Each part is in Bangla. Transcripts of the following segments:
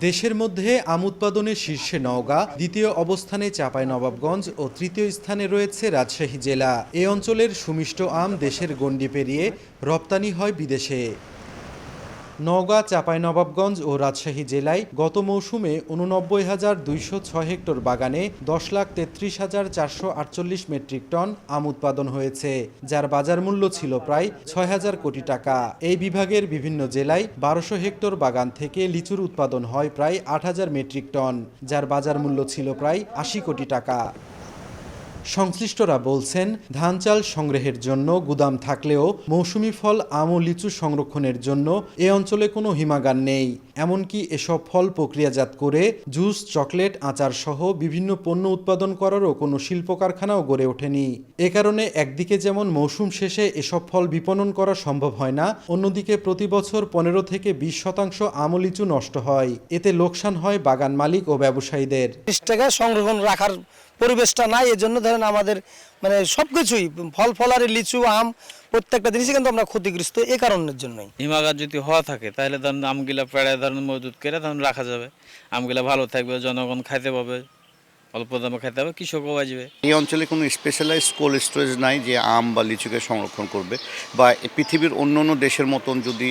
দেশের মধ্যে আম উৎপাদনে শীর্ষে নওগাঁ, দ্বিতীয় অবস্থানে চাঁপাইনবাবগঞ্জ ও তৃতীয় স্থানে রয়েছে রাজশাহী জেলা। এ অঞ্চলের সুমিষ্ট আম দেশের গণ্ডি পেরিয়ে রপ্তানি হয় বিদেশে। নওগাঁ চাঁপাইনবাবগঞ্জ ও রাজশাহী জেলায় গত মৌসুমে উননব্বই হাজার দুইশো ছয় হেক্টর বাগানে দশ লাখ তেত্রিশ হাজার চারশো আটচল্লিশ মেট্রিক টন আম উৎপাদন হয়েছে, যার বাজার মূল্য ছিল প্রায় ছয় হাজার কোটি টাকা। এই বিভাগের বিভিন্ন জেলায় বারোশো হেক্টর বাগান থেকে লিচুর উৎপাদন হয় প্রায় আট হাজার মেট্রিক টন, যার বাজার মূল্য ছিল প্রায় আশি কোটি টাকা। সংশ্লিষ্টরা বলছেন, ধান চাল সংগ্রহের জন্য গুদাম থাকলেও মৌসুমি ফল, আম ও লিচু সংরক্ষণের জন্য এ অঞ্চলে কোনো হিমাগার নেই। এমনকি এসব ফল প্রক্রিয়াজাত করে জুস, চকলেট, আচার সহ বিভিন্ন পণ্য উৎপাদন করারও কোনো শিল্প কারখানাও গড়ে ওঠেনি। এ কারণে একদিকে যেমন মৌসুম শেষে এসব ফল বিপণন করা সম্ভব হয় না, অন্যদিকে প্রতি বছর পনেরো থেকে বিশ শতাংশ আম লিচু নষ্ট হয়। এতে লোকসান হয় বাগান মালিক ও ব্যবসায়ীদের। সংরক্ষণ রাখার পরিবেশটা নাই এই জন্য ধরেন আমাদের মানে সব কিছুই ফল ফলারে, লিচু, আম, প্রত্যেকটা জিনিসই কিন্তু আমরা ক্ষতিগ্রস্ত এই কারণের জন্যই। হিমাগার যদি হওয়া থাকে, তাহলে ধরেন আমগুলা পেড়ায় ধরেন মজুত করে ধরেন রাখা যাবে। আমগুলা ভালো থাকবে, জনগণ খাইতে পাবে অল্প দামে খাইতে হবে কৃষকও বাঁচবে। এই অঞ্চলে কোনো স্পেশালাইজ কোল্ড স্টোরেজ নাই যে আম বা লিচুকে সংরক্ষণ করবে বা পৃথিবীর অন্য অন্য দেশের মতন যদি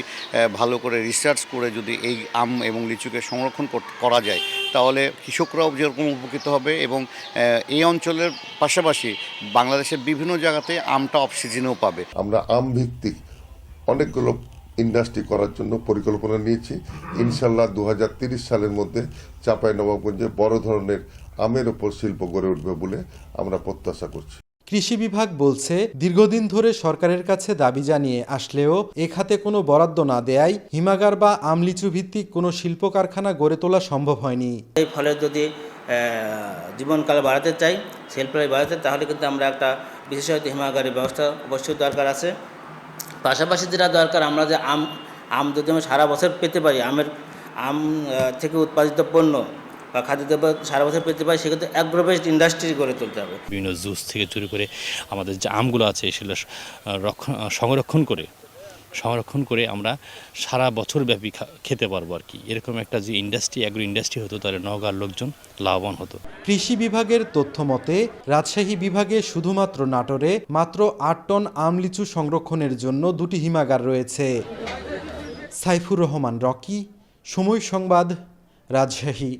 ভালো করে রিসার্চ করে যদি এই আম এবং লিচুকে সংরক্ষণ করা যায় তাহলে কৃষকরাও যেরকম উপকৃত হবে এবং এই অঞ্চলের পাশাপাশি বাংলাদেশের বিভিন্ন জায়গাতে আমটা অফ সিজনেও পাবে। আমরা আম ভিত্তিক অনেকগুলো ইন্ডাস্ট্রি করার জন্য পরিকল্পনা নিয়েছি। ইনশাল্লাহ দু সালের মধ্যে চাঁপাই নবাবগঞ্জে বড় ধরনের আমের ওপর শিল্প গড়ে উঠবে বলে আমরা প্রত্যাশা করছি। কৃষি বিভাগ বলছে দীর্ঘদিন ধরে সরকারের কাছে দাবি জানিয়ে আসলেও এ খাতে কোনো বরাদ্দ না দেয়ায় হিমাগার বা আমলিচু ভিত্তিক কোনো শিল্প কারখানা গড়ে তোলা সম্ভব হয়নি। এই ফলে যদি জীবনকাল বাড়াতে চাই প্রাইস বাড়াতে তাহলে কিন্তু আমরা একটা বিশেষত হিমাগারের ব্যবস্থা অবশ্যই দরকার আছে। পাশাপাশি যেটা দরকার আমরা যে আম আম যদি আমরা সারা বছর পেতে পারি আমের আম থেকে উৎপাদিত পণ্য বা খাদ্যদ্রব্য সারা বছর পেতে পারি সেক্ষেত্রে অ্যাগ্রো বেসড ইন্ডাস্ট্রি গড়ে তুলতে হবে। বিভিন্ন জুস থেকে শুরু করে আমাদের যে আমগুলো আছে সেগুলো রক্ষণ সংরক্ষণ করে সংরক্ষণ করে আমরা সারা বছর ব্যাপী খা- খেতে পারব আর কি। এরকম একটা যে ইন্ডাস্ট্রি অ্যাগ্রো ইন্ডাস্ট্রি হতো তাহলে নওগাঁর লোকজন লাভবান হতো। কৃষি বিভাগের তথ্য মতে রাজশাহী বিভাগে শুধুমাত্র নাটোরে মাত্র আট টন আমলিচু সংরক্ষণের জন্য দুটি হিমাগার রয়েছে। সাইফুর রহমান রকি সময় সংবাদ রাজশাহী।